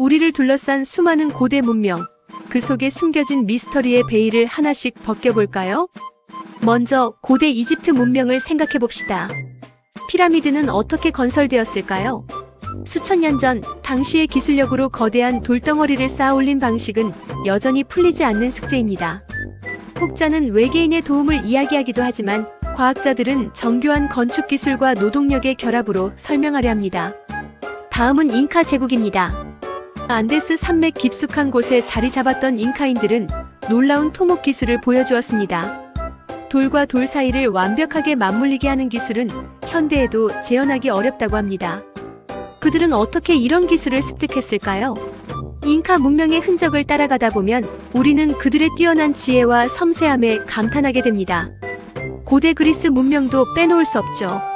우리를 둘러싼 수많은 고대 문명, 그 속에 숨겨진 미스터리의 베일을 하나씩 벗겨볼까요? 먼저 고대 이집트 문명을 생각해 봅시다. 피라미드는 어떻게 건설되었을까요? 수천 년 전 당시의 기술력으로 거대한 돌덩어리를 쌓아 올린 방식은 여전히 풀리지 않는 숙제입니다. 혹자는 외계인의 도움을 이야기하기도 하지만 과학자들은 정교한 건축 기술과 노동력의 결합으로 설명하려 합니다. 다음은 잉카 제국입니다. 안데스 산맥 깊숙한 곳에 자리 잡았던 잉카인들은 놀라운 토목 기술을 보여주었습니다. 돌과 돌 사이를 완벽하게 맞물리게 하는 기술은 현대에도 재현하기 어렵다고 합니다. 그들은 어떻게 이런 기술을 습득했을까요? 잉카 문명의 흔적을 따라가다 보면 우리는 그들의 뛰어난 지혜와 섬세함에 감탄하게 됩니다. 고대 그리스 문명도 빼놓을 수 없죠.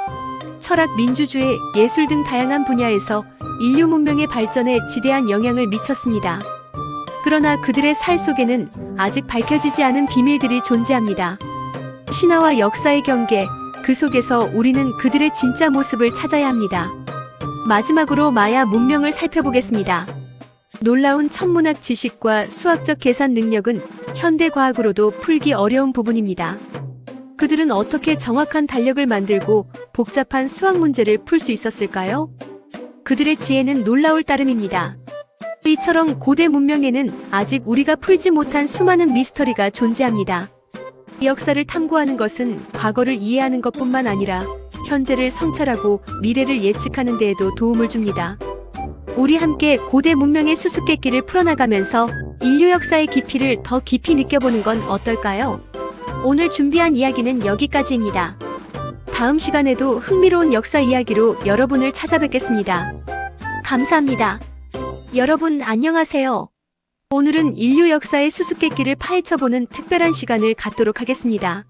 철학, 민주주의, 예술 등 다양한 분야에서 인류 문명의 발전에 지대한 영향을 미쳤습니다. 그러나 그들의 살 속에는 아직 밝혀지지 않은 비밀들이 존재합니다. 신화와 역사의 경계, 그 속에서 우리는 그들의 진짜 모습을 찾아야 합니다. 마지막으로 마야 문명을 살펴보겠습니다. 놀라운 천문학 지식과 수학적 계산 능력은 현대 과학으로도 풀기 어려운 부분입니다. 그들은 어떻게 정확한 달력을 만들고 복잡한 수학 문제를 풀 수 있었을까요? 그들의 지혜는 놀라울 따름입니다. 이처럼 고대 문명에는 아직 우리가 풀지 못한 수많은 미스터리가 존재합니다. 역사를 탐구하는 것은 과거를 이해하는 것뿐만 아니라 현재를 성찰하고 미래를 예측하는 데에도 도움을 줍니다. 우리 함께 고대 문명의 수수께끼를 풀어나가면서 인류 역사의 깊이를 더 깊이 느껴보는 건 어떨까요? 오늘 준비한 이야기는 여기까지입니다. 다음 시간에도 흥미로운 역사 이야기로 여러분을 찾아뵙겠습니다. 감사합니다. 여러분 안녕하세요. 오늘은 인류 역사의 수수께끼를 파헤쳐보는 특별한 시간을 갖도록 하겠습니다.